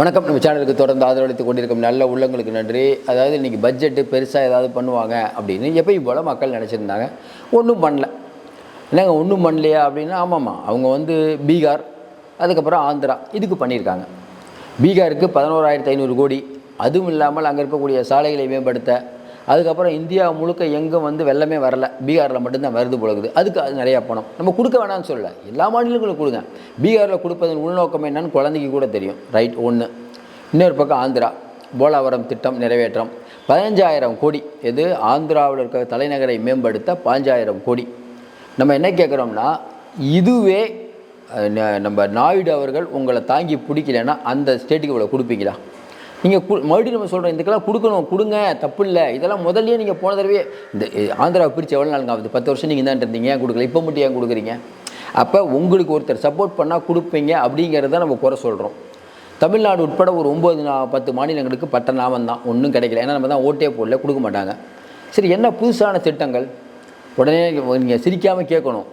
வணக்கம். நம்ம சேனலுக்கு தொடர்ந்து ஆதரவளித்து கொண்டிருக்கும் நல்ல உள்ளங்களுக்கு நன்றி. அதாவது இன்றைக்கி பட்ஜெட்டு பெருசாக ஏதாவது பண்ணுவாங்க அப்படின்னு எப்பயும் போல் மக்கள் நினச்சிருந்தாங்க. ஒன்றும் பண்ணல. என்னங்க ஒன்றும் பண்ணலையா அப்படின்னா ஆமாம்மா. அவங்க வந்து பீகார் அதுக்கப்புறம் ஆந்திரா இதுக்கு பண்ணியிருக்காங்க. பீகாருக்கு பதினோராயிரத்து ஐநூறு கோடி. அதுவும் இல்லாமல் அங்கே இருக்கக்கூடிய சாலைகளை மேம்படுத்த அதுக்கப்புறம் இந்தியா முழுக்க எங்கும் வந்து வெள்ளமே வரல. பீகாரில் மட்டும்தான் வருது போலகுது அதுக்கு அது நிறையா பணம் நம்ம கொடுக்க வேணாம்னு சொல்லலை. எல்லா மாநிலங்களும் கொடுங்க. பீகாரில் கொடுப்பதன் உள்நோக்கம் என்னன்னு குழந்தைக்கு கூட தெரியும். ரைட் ஒன்று இன்னொரு பக்கம் ஆந்திரா. போலாவரம் திட்டம் நிறைவேற்றம். பதினஞ்சாயிரம் கோடி. எது? ஆந்திராவில் இருக்க தலைநகரை மேம்படுத்த பாஞ்சாயிரம் கோடி. நம்ம என்ன கேட்குறோம்னா இதுவே ந- நம்ம நாயுடு அவர்கள் உங்களை தாங்கி பிடிக்கலன்னா அந்த ஸ்டேட்டுக்கு இவ்வளோ கொடுப்பீங்களா? நீங்கள் கு மறுபடியும் நம்ம சொல்கிறோம் இதுக்கெல்லாம் கொடுக்கணும் கொடுங்க தப்பு இல்லை இதெல்லாம் முதல்லையே நீங்கள் போன தடவையே இந்த ஆந்திராவை பிரித்து எவ்வளோ நாளுங்க ஆகுது? பத்து வருஷம் நீங்கள் தான் இருந்தீங்க ஏன் கொடுக்கல? இப்போ மட்டும் ஏன் கொடுக்குறீங்க? அப்போ உங்களுக்கு ஒருத்தர் சப்போர்ட் பண்ணால் கொடுப்பீங்க அப்படிங்கிறத நம்ம குறை சொல்கிறோம் தமிழ்நாடு உட்பட ஒரு ஒம்பது நா பத்து மாநிலங்களுக்கு பட்ட நாமம் தான். ஒன்றும் கிடைக்கல. ஏன்னா நம்ம தான் ஓட்டே போடல கொடுக்க மாட்டாங்க. சரி என்ன புதுசான திட்டங்கள்? உடனே நீங்கள் சிரிக்காமல் கேட்கணும்.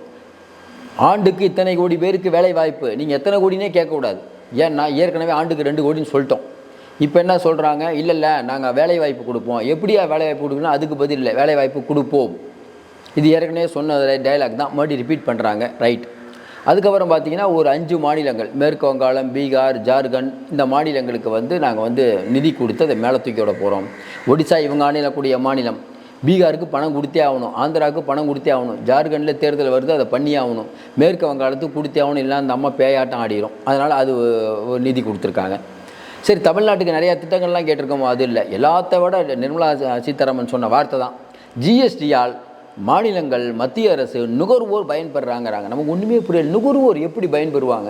ஆண்டுக்கு இத்தனை கோடி பேருக்கு வேலை வாய்ப்பு நீங்கள் எத்தனை கோடினே கேட்கக்கூடாது. ஏன்னா ஏற்கனவே ஆண்டுக்கு ரெண்டு கோடின்னு சொல்லிட்டோம். இப்போ என்ன சொல்கிறாங்க இல்லை இல்லை நாங்கள் வேலைவாய்ப்பு கொடுப்போம். எப்படியா வேலைவாய்ப்பு கொடுக்குன்னா கொடுக்கணும் அதுக்கு பதில் இல்லை. வேலைவாய்ப்பு கொடுப்போம். இது ஏற்கனவே சொன்ன டைலாக் தான். மறுபடியும் ரிப்பீட் பண்ணுறாங்க ரைட் அதுக்கப்புறம் பார்த்தீங்கன்னா ஒரு அஞ்சு மாநிலங்கள் மேற்கு வங்காளம் பீகார் ஜார்க்கண்ட் இந்த மாநிலங்களுக்கு வந்து நாங்கள் வந்து நிதி கொடுத்து அதை மேலே தூக்கி விட போகிறோம் ஒடிசா இவங்க ஆணையிடக்கூடிய மாநிலம். பீகாருக்கு பணம் கொடுத்தே ஆகணும். ஆந்திராவுக்கு பணம் கொடுத்தே ஆகணும். ஜார்க்கண்டில் தேர்தல் வருது அதை பண்ணியே ஆகணும். மேற்கு வங்காளத்துக்கு கொடுத்தே ஆகணும் இல்லை அந்த அம்மா பேயாட்டம் ஆடிடும் அதனால் அது ஒரு நிதி கொடுத்துருக்காங்க. சரி தமிழ்நாட்டுக்கு நிறையா திட்டங்கள்லாம் கேட்டிருக்கோமோ அது இல்லை. எல்லாத்த விட நிர்மலா சீதாராமன் சொன்ன வார்த்தை தான். ஜிஎஸ்டியால் மாநிலங்கள் மத்திய அரசு நுகர்வோர் பயன்பெறாங்கிறாங்க. நமக்கு ஒன்றுமே புரியல. நுகர்வோர் எப்படி பயன்பெறுவாங்க?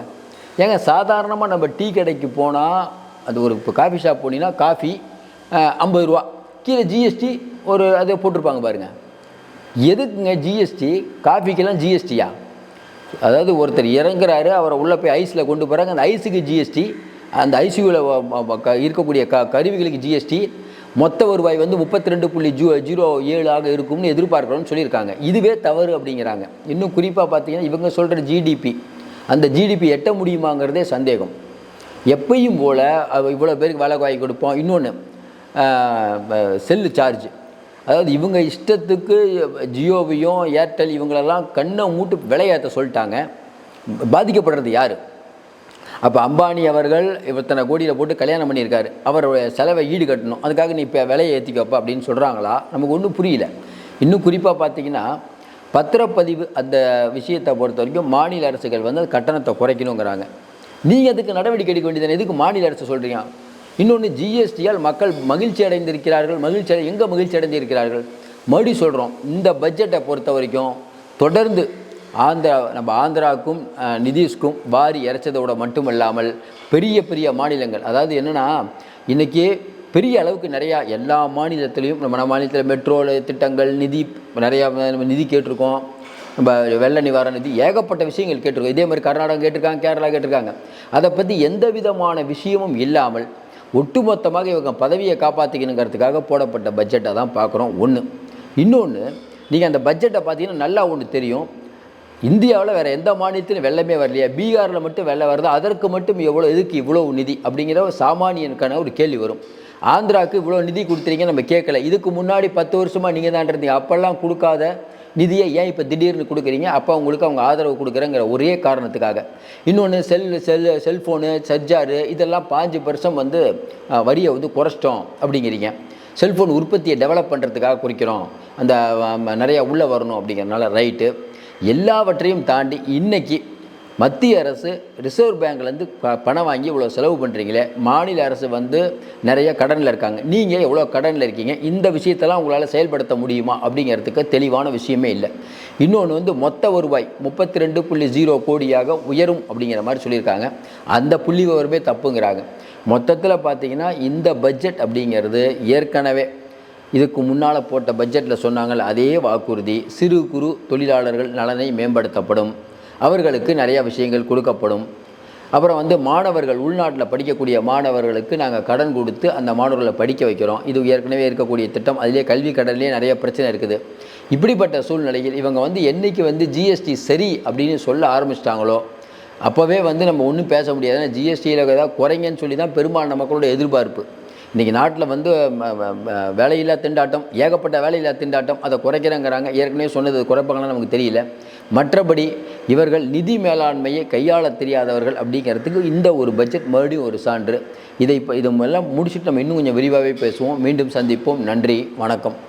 ஏங்க சாதாரணமாக நம்ம டீ கடைக்கு போனால் அது ஒரு இப்போ காஃபி ஷாப் போனீங்கன்னா காஃபி ஐம்பது ரூபா. கீழே ஜிஎஸ்டி ஒரு அதை போட்டிருப்பாங்க பாருங்கள் எதுக்குங்க ஜிஎஸ்டி காஃபிக்கெல்லாம் ஜிஎஸ்டியா அதாவது ஒருத்தர் இறங்குறாரு அவரை உள்ளே போய் ஐஸில் கொண்டு போகிறாங்க அந்த ஐஸுக்கு ஜிஎஸ்டி அந்த ஐசியூவில் இருக்கக்கூடிய க கருவிகளுக்கு ஜிஎஸ்டி மொத்த வருவாய் வந்து முப்பத்தி ரெண்டு புள்ளி ஜூ ஜீரோ ஏழு ஆக இருக்கும்னு எதிர்பார்க்கணும்னு சொல்லியிருக்காங்க. இதுவே தவறு அப்படிங்கிறாங்க. இன்னும் குறிப்பாக பார்த்தீங்கன்னா இவங்க சொல்கிற ஜிடிபி அந்த ஜிடிபி எட்ட முடியுமாங்கிறதே சந்தேகம். எப்பையும் போல் இவ்வளோ பேருக்கு வேலை வாங்கி கொடுப்போம். இன்னொன்று செல்லு சார்ஜ் அதாவது இவங்க இஷ்டத்துக்கு ஜியோவையும் ஏர்டெல் இவங்களெல்லாம் கண்ணை மூட்டு விலையேற்ற சொல்லிட்டாங்க. பாதிக்கப்படுறது யார்? அப்போ அம்பானி அவர்கள் இத்தனை கோடியில் போட்டு கல்யாணம் பண்ணியிருக்காரு. அவருடைய செலவை ஈடு கட்டணும் அதுக்காக நீ இப்போ விலையை ஏற்றிக்கப்பா அப்படின்னு சொல்கிறாங்களா நமக்கு ஒன்றும் புரியல. இன்னும் குறிப்பாக பார்த்தீங்கன்னா பத்திரப்பதிவு அந்த விஷயத்தை பொறுத்த வரைக்கும் மாநில அரசுகள் வந்து அது கட்டணத்தை குறைக்கணுங்கிறாங்க. நீங்கள் அதுக்கு நடவடிக்கை எடுக்க வேண்டியது எதுக்கு மாநில அரசு சொல்கிறீங்க இன்னொன்று ஜிஎஸ்டியால் மக்கள் மகிழ்ச்சி அடைந்திருக்கிறார்கள். மகிழ்ச்சி அடை எங்கே மகிழ்ச்சி அடைந்திருக்கிறார்கள்? மறுபடி சொல்கிறோம் இந்த பட்ஜெட்டை பொறுத்த வரைக்கும் தொடர்ந்து ஆந்திரா நம்ம ஆந்திராவுக்கும் நிதிஷ்க்கும் வாரி இறைச்சதோட மட்டும் இல்லாமல் பெரிய பெரிய மாநிலங்கள். அதாவது என்னென்னா இன்றைக்கி பெரிய அளவுக்கு நிறையா எல்லா மாநிலத்திலையும் நம்ம நம்ம மாநிலத்தில் மெட்ரோ திட்டங்கள் நிதி நிறையா நம்ம நிதி கேட்டிருக்கோம். நம்ம வெள்ள நிவாரண நிதி ஏகப்பட்ட விஷயங்கள் கேட்டிருக்கோம். இதே மாதிரி கர்நாடகம் கேட்டிருக்காங்க கேரளா கேட்டிருக்காங்க. அதை பற்றி எந்த விதமான விஷயமும் இல்லாமல் ஒட்டுமொத்தமாக இவங்க பதவியை காப்பாற்றிக்கணுங்கிறதுக்காக போடப்பட்ட பட்ஜெட்டை தான் பார்க்குறோம் ஒன்று இன்னொன்று நீங்கள் அந்த பட்ஜெட்டை பார்த்தீங்கன்னா நல்லா ஒன்று தெரியும். இந்தியாவில் வேறு எந்த மாநிலத்திலும் வெள்ளமே வரலையா. பீகாரில் மட்டும் வெள்ளம் வருது? அதற்கு மட்டும் எவ்வளோ எதுக்கு இவ்வளோ நிதி? அப்படிங்கிற ஒரு சாமானியனுக்கான ஒரு கேள்வி வரும். ஆந்திராவுக்கு இவ்வளோ நிதி கொடுத்துறீங்க நம்ம கேட்கல. இதுக்கு முன்னாடி பத்து வருஷமாக நீங்கள் தான் இருந்தீங்க. அப்போல்லாம் கொடுக்காத நிதியை ஏன் இப்போ திடீர்னு கொடுக்குறீங்க? அப்போ அவங்களுக்கு அவங்க ஆதரவு கொடுக்குறேங்கிற ஒரே காரணத்துக்காக. இன்னொன்று செல் செல் செல்ஃபோனு சர்ஜாரு இதெல்லாம் பாஞ்சு பர்சன்ட் வந்து வரியை வந்து குறைச்சிட்டோம் அப்படிங்கிறீங்க. செல்ஃபோன் உற்பத்தியை டெவலப் பண்ணுறதுக்காக குறிக்கிறோம். அந்த நிறையா உள்ளே வரணும் அப்படிங்கிறனால ரைட்டு. எல்லாவற்றையும் தாண்டி இன்னைக்கு மத்திய அரசு ரிசர்வ் பேங்க்லேருந்து ப பணம் வாங்கி இவ்வளோ செலவு பண்ணுறீங்களே மாநில அரசு வந்து நிறைய கடனில் இருக்காங்க. நீங்கள் எவ்வளோ கடனில் இருக்கீங்க? இந்த விஷயத்தெல்லாம் உங்களால் செயல்படுத்த முடியுமா? அப்படிங்கிறதுக்கு தெளிவான விஷயமே இல்லை. இன்னொன்று வந்து மொத்த வருவாய் முப்பத்தி ரெண்டு புள்ளி ஜீரோ கோடியாக உயரும் அப்படிங்கிற மாதிரி சொல்லியிருக்காங்க. அந்த புள்ளி விவரமே தப்புங்கிறாங்க. மொத்தத்தில் பார்த்தீங்கன்னா இந்த பட்ஜெட் அப்படிங்கிறது ஏற்கனவே இதுக்கு முன்னால் போட்ட பட்ஜெட்டில் சொன்னாங்கள் அதே வாக்குறுதி சிறு குறு தொழிலாளர்கள் நலனை மேம்படுத்தப்படும். அவர்களுக்கு நிறையா விஷயங்கள் கொடுக்கப்படும். அப்புறம் வந்து மாணவர்கள் உள்நாட்டில் படிக்கக்கூடிய மாணவர்களுக்கு நாங்கள் கடன் கொடுத்து அந்த மாணவர்களை படிக்க வைக்கிறோம். இது ஏற்கனவே இருக்கக்கூடிய திட்டம். அதிலே கல்வி கடன்லேயே நிறைய பிரச்சனை இருக்குது. இப்படிப்பட்ட சூழ்நிலையில் இவங்க வந்து என்றைக்கு வந்து ஜிஎஸ்டி சரி அப்படின்னு சொல்ல ஆரம்பிச்சிட்டாங்களோ அப்போவே வந்து நம்ம ஒன்றும் பேச முடியாது. ஏன்னா ஜிஎஸ்டியில் ஏதாவது குறைங்கன்னு சொல்லி தான் பெரும்பாலான மக்களோட எதிர்பார்ப்பு. இன்றைக்கி நாட்டில் வந்து வேலையில்லா திண்டாட்டம் ஏகப்பட்ட வேலையில்லா திண்டாட்டம் அதை குறைக்கிறேங்கிறாங்க. ஏற்கனவே சொன்னது குறைப்பாங்கன்னு நமக்கு தெரியல. மற்றபடி இவர்கள் நிதி மேலாண்மையை கையாள தெரியாதவர்கள் அப்படிங்கிறதுக்கு இந்த ஒரு பட்ஜெட் மறுபடியும் ஒரு சான்று. இதை இப்போ இதெல்லாம் முடிச்சுட்டு நம்ம இன்னும் கொஞ்சம் விரிவாகவே பேசுவோம். மீண்டும் சந்திப்போம். நன்றி. வணக்கம்.